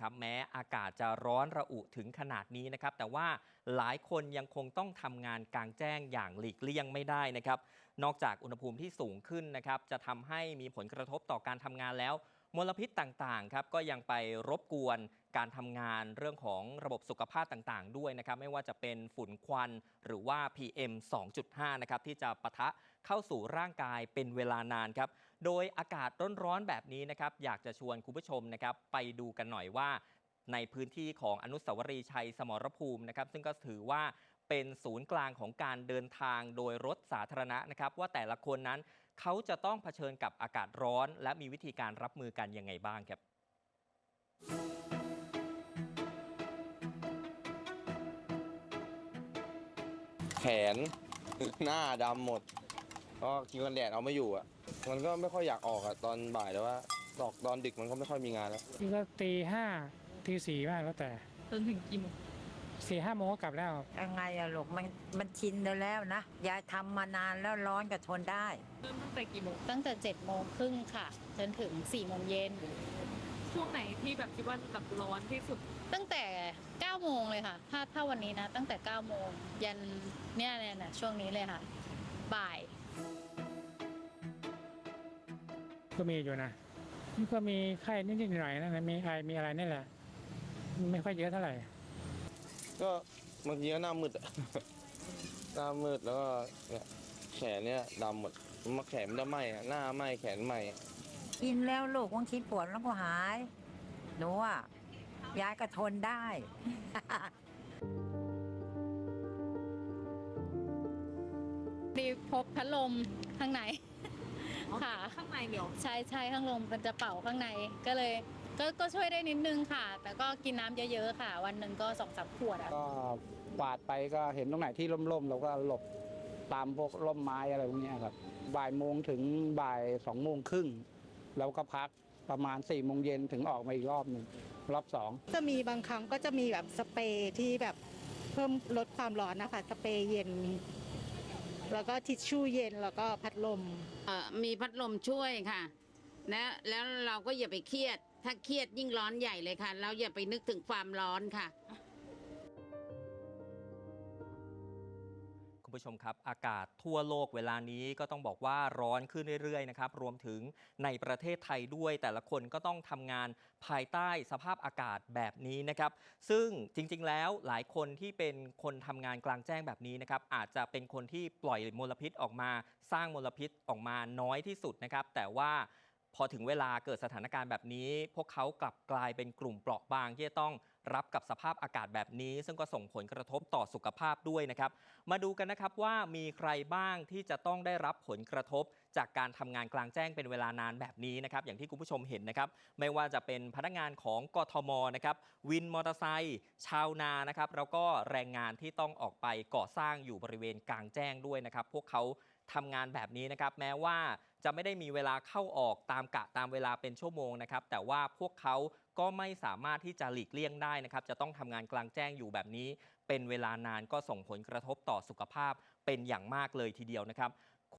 ครับแม้อากาศจะร้อนระอุถึงขนาดนี้นะครับ แต่ว่าหลายคนยังคงต้องทำงานกลางแจ้งอย่างหลีกเลี่ยงไม่ได้นะครับ นอกจากอุณหภูมิที่สูงขึ้นนะครับ จะทำให้มีผลกระทบต่อการทำงานแล้วมลพิษต่างๆครับก็ยังไปรบกวนการทำงานเรื่องของระบบสุขภาพต่างๆ ด้วยนะครับ ไม่ว่าจะเป็นฝุ่นควันหรือว่า PM 2.5 นะครับที่จะปะทะเข้าสู่ร่างกายเป็นเวลานานครับ โดยอากาศร้อนๆแบบนี้นะครับอยากจะชวนคุณผู้ชมนะครับไปดูกันหน่อยว่า ในพื้นที่ของอนุสาวรีย์ชัยสมรภูมินะครับซึ่งก็ถือว่าเป็นศูนย์กลางของการเดินทางโดยรถสาธารณะนะครับ ว่าแต่ละคนนั้นเขาจะต้องเผชิญกับอากาศร้อน และมีวิธีการรับมือกันยังไงบ้างครับ แขน หน้าดำหมดก็กินกันแดดเอาไม่อยู่อะ มันก็ไม่ค่อยอยากออกอะตอนบ่ายแต่ว่าออกตอนดึกมันก็ไม่ค่อยมีงานแล้วนี่ก็ตีห้าตีสี่มากแล้วแต่จนถึงกี่โมงสี่ห้าโมงก็กลับแล้ว ยังไงอะลูกมันมันชินแล้วนะ ยายทำมานานแล้วร้อนก็ทนได้ เริ่มตั้งแต่กี่โมงตั้งแต่7จ็ดโมงครึ่งค่ะ จนถึง4ี่โมงเย็นช่วงไหนที่แบบคิดว่าแบบร้อนที่สุด ตั้งแต่9ก้าโมงเลยค่ะ ถ้าถ้าวันนี้นะ ตั้งแต่9ก้าโมงยันเนี่ยเนี่ยนะช่วงนี้เลยค่ะ บ่าย ก็มีอยู่นะนี่ก็มีไข้นิดๆหน่อยๆนะมีไอมีอะไรนี่แหละ ไม่ค่อยเยอะเท่าไหร่ ก็บางทีก็หน้ามืดอะ หน้ามืดแล้วก็เนี่ยแขนเนี่ยดำหมดมาแขนมันจะไหม้อะหน้าไหม้แขนไหม้กินแล้วลูกบางทีปวดแล้วก็หาย หนูอะยายก็ทนได้ ดีพบพัดลมข้างใน ค่ะ ข้างในเดี๋ยวใช่ใช่ข้างลมมันจะเป่าข้างในก็เลยก็ก็ช่วยได้นิดนึงค่ะ แต่ก็กินน้ำเยอะๆค่ะ วันหนึ่งก็สองสามขวดอะ ก็กวาดไปก็เห็นตรงไหนที่ร่มๆเราก็หลบตามพวกร่มไม้อะไรพวกเนี้ยครับบ่ายโมงถึงบ่ายสองโมงครึ่งแล้วก็พักประมาณ4ี่โมงเย็นถึงออกมาอีกรอบหนึ่งรอบสอง จะมีบางครั้งก็จะมีแบบสเปรย์ที่แบบเพิ่มลดความร้อนนะคะ สเปรย์เย็น แล้วก็ทิชชู่เย็นแล้วก็พัดลม เอ่อมีพัดลมช่วยค่ะ แล้วแล้วเราก็อย่าไปเครียด ถ้าเครียดยิ่งร้อนใหญ่เลยค่ะ เราอย่าไปนึกถึงความร้อนค่ะ คุณผู้ชมครับ อากาศทั่วโลกเวลานี้ก็ต้องบอกว่าร้อนขึ้นเรื่อยๆนะครับรวมถึงในประเทศไทยด้วย แต่ละคนก็ต้องทำงานภายใต้สภาพอากาศแบบนี้นะครับ ซึ่งจริงๆแล้วหลายคนที่เป็นคนทำงานกลางแจ้งแบบนี้นะครับอาจจะเป็นคนที่ปล่อยมลพิษออกมา สร้างมลพิษออกมาน้อยที่สุดนะครับ แต่ว่า พอถึงเวลาเกิดสถานการณ์แบบนี้ พวกเขากลับกลายเป็นกลุ่มเปราะบางที่จะต้องรับกับสภาพอากาศแบบนี้ ซึ่งก็ส่งผลกระทบต่อสุขภาพด้วยนะครับ มาดูกันนะครับว่ามีใครบ้างที่จะต้องได้รับผลกระทบ จากการทำงานกลางแจ้งเป็นเวลานานแบบนี้นะครับ อย่างที่คุณผู้ชมเห็นนะครับ ไม่ว่าจะเป็นพนักงานของกทมนะครับวินมอเตอร์ไซค์ชาวนานะครับแล้วก็แรงงานที่ต้องออกไปก่อสร้างอยู่บริเวณกลางแจ้งด้วยนะครับ พวกเขาทำงานแบบนี้นะครับ แม้ว่า จะไม่ได้มีเวลาเข้าออกตามกะตามเวลาเป็นชั่วโมงนะครับ แต่ว่าพวกเขาก็ไม่สามารถที่จะหลีกเลี่ยงได้นะครับ จะต้องทำงานกลางแจ้งอยู่แบบนี้ เป็นเวลานานก็ส่งผลกระทบต่อสุขภาพเป็นอย่างมากเลยทีเดียวนะครับ